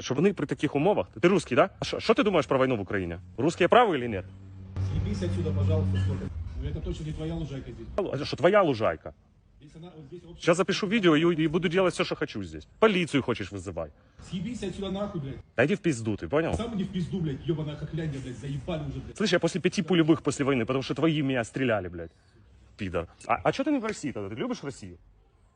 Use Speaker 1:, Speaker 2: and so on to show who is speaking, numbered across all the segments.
Speaker 1: Що вони при таких умовах. Ти русський, да? А що, що ти думаєш про війну в Україні? Русські правы или нет?
Speaker 2: Съебись отсюда, пожалуйста, сколько. Ну это точно не твоя лужайка здесь.
Speaker 1: А Що твоя лужайка?
Speaker 2: Здесь она, вот здесь общая-
Speaker 1: Сейчас запишу видео и, и буду делать все, что хочу здесь. Полицию хочешь вызывай.
Speaker 2: Съебись отсюда нахуй, блядь.
Speaker 1: Да иди в пизду, ты понял?
Speaker 2: Сам иди в пизду, блядь, ебаная хохлянья, блядь, заебали уже, блядь.
Speaker 1: Слышь, я после пяти пулевых после войны, потому что твои меня стреляли, блядь. Пидор. А, а что ты не в России тогда? Ты любишь Россию?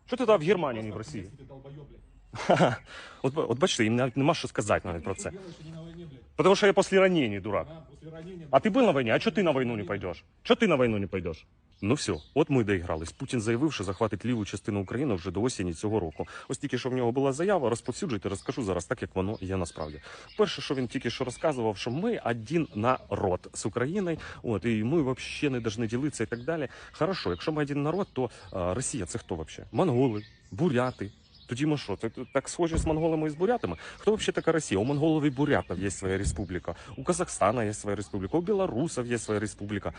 Speaker 1: Что ты тогда в Германии, не в России?
Speaker 2: Ты долбоёб, блядь.
Speaker 1: От, от бачите, їм навіть нема що сказати навіть про
Speaker 2: Ты
Speaker 1: це.
Speaker 2: делаешь, а не на войне, блядь.
Speaker 1: Потому что я после ранений, дурак.
Speaker 2: А, после ранения,
Speaker 1: А ты был на войне? А что ты на войну не пойдешь? Что ты на войну не пойдешь? Ну все, от ми доігрались. Путін заявив, що захватить ліву частину України вже до осені цього року. Ось тільки що в нього була заява, розповсюджуйте, розкажу зараз так, як воно є насправді. Перше, що він тільки що розказував, що ми один народ з Україною, от і ми взагалі не повинні ділитися і так далі. Хорошо, якщо ми один народ, то а, Росія це хто взагалі? Монголи, буряти. Тоді ми що, Це так схоже з монголами і з бурятами? Хто взагалі така Росія? У монголів і бурятів є своя республіка, у Казахстана є своя республіка, у білорусів є своя республіка.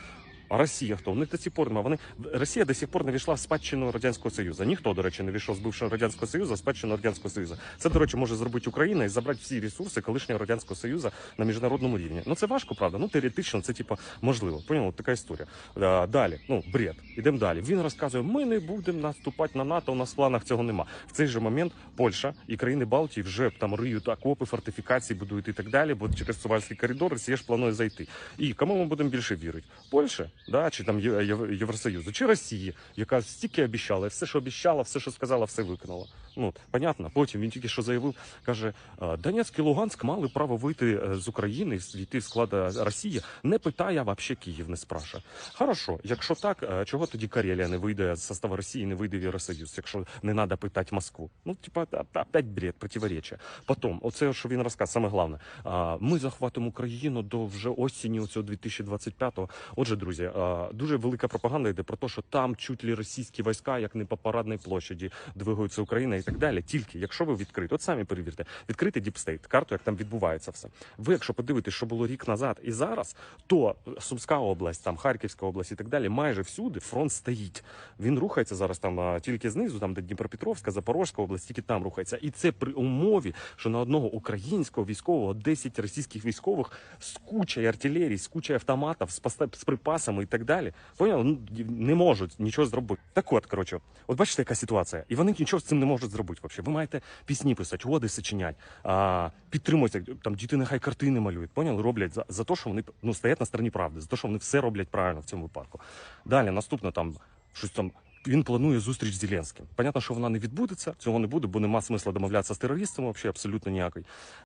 Speaker 1: А Росія хто? Них до сих пор. Вони Росія до сих пор не війшла в спадщину радянського союзу. Ніхто, до речі, не війшов з бившого радянського союзу в спадщину радянського союзу. Це, до речі, може зробити Україна і забрати всі ресурси колишнього радянського союзу на міжнародному рівні. Ну це важко, правда. Ну теоретично це типа можливо. Поняли? Така історія. А, далі, ну бред. Ідемо далі. Він розказує: ми не будемо наступати на НАТО. У нас в планах цього нема. В цей же момент Польща і країни Балтії вже там риють окопи, фортифікації будують і так далі. Бо через Сувальський коридор Росія ж планує зайти. І кому ми будемо більше вірити? Польща, да, чи там Євросоюзу, чи Росії, яка стільки обіцяла, і все, що обіцяла, все, що сказала, все виконала. Ну понятно. Потім він тільки що заявив, каже: «Е, Донецьк і Луганськ мали право вийти е, з України, війти в склад Росії, не питає, а вообще Київ не спрашує. Хорошо, якщо так, е, чого тоді Карелія не вийде з составу Росії, не вийде в Євросоюз, якщо не треба питати Москву? Ну, типа, оп- опять бред, противоречия. Потім, оце, що він розказав, саме головне, ми захватимо Україну до вже осені цього 2025-го. Отже, друзі, а, дуже велика пропаганда йде про те, що там чуть ли російські війська, як не по парадній площаді, двигаються Україна і так далі. Тільки якщо ви відкрите, от самі перевірте, відкрите діпстейт, карту, як там відбувається все. Ви, якщо подивитесь, що було рік назад і зараз, то Сумська область, там Харківська область і так далі, майже всюди фронт стоїть. Він рухається зараз там тільки знизу, там де Дніпропетровська, Запорозька область, тільки там рухається. І це при умові, що на одного українського військового 10 російських військових з кучою артилерії, з кучою автоматів, з, поста- з і так далі. Поняли? Ну, не можуть нічого зробити. Так от, коротше, от бачите, яка ситуація. І вони нічого з цим не можуть зробити. Вообще. Ви маєте пісні писати, оди сочинять, а, підтримуйте, там діти нехай картини малюють. Поняли? Роблять за, за те, що вони ну, стоять на стороні правди, за те, що вони все роблять правильно в цьому випадку. Далі, наступне там щось там. Він планує зустріч з Зеленським. Понятно, що вона не відбудеться, цього не буде, бо нема смисла домовлятися з терористами, взагалі абсолютно ніякої.